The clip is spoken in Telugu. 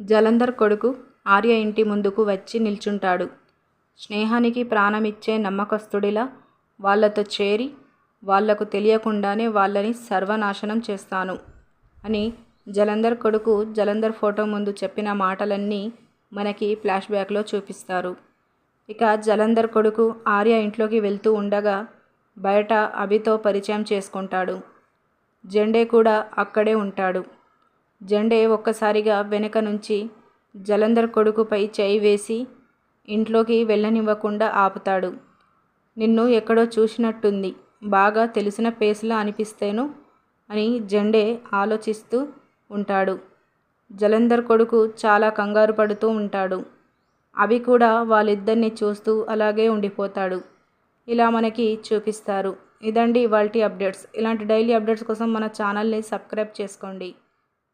జలంధర్ కొడుకు ఆర్య ఇంటి ముందుకు వచ్చి నిల్చుంటాడు. స్నేహానికి ప్రాణమిచ్చే నమ్మకస్తుడిలా వాళ్ళతో చేరి వాళ్ళకు తెలియకుండానే వాళ్ళని సర్వనాశనం చేస్తాను అని జలంధర్ కొడుకు జలంధర్ ఫోటో ముందు చెప్పిన మాటలన్నీ మనకి ఫ్లాష్ బ్యాక్లో చూపిస్తారు. ఇక జలంధర్ కొడుకు ఆర్య ఇంట్లోకి వెళ్తూ ఉండగా బయట అభితో పరిచయం చేసుకుంటాడు. జెండే కూడా అక్కడే ఉంటాడు. జెండే ఒక్కసారిగా వెనక నుంచి జలంధర్ కొడుకుపై చేయి వేసి ఇంట్లోకి వెళ్ళనివ్వకుండా ఆపుతాడు. నిన్ను ఎక్కడో చూసినట్టుంది. బాగా తెలిసిన పేస్లా అనిపిస్తేను అని జెండే ఆలోచిస్తూ ఉంటాడు. జలంధర్ కొడుకు చాలా కంగారు పడుతూ ఉంటాడు. అవి కూడా వాళ్ళిద్దరిని చూస్తూ అలాగే ఉండిపోతాడు. ఇలా మనకి చూపిస్తారు. ఇదండి ఇవాళ అప్డేట్స్. ఇలాంటి డైలీ అప్డేట్స్ కోసం మన ఛానల్ని సబ్స్క్రైబ్ చేసుకోండి.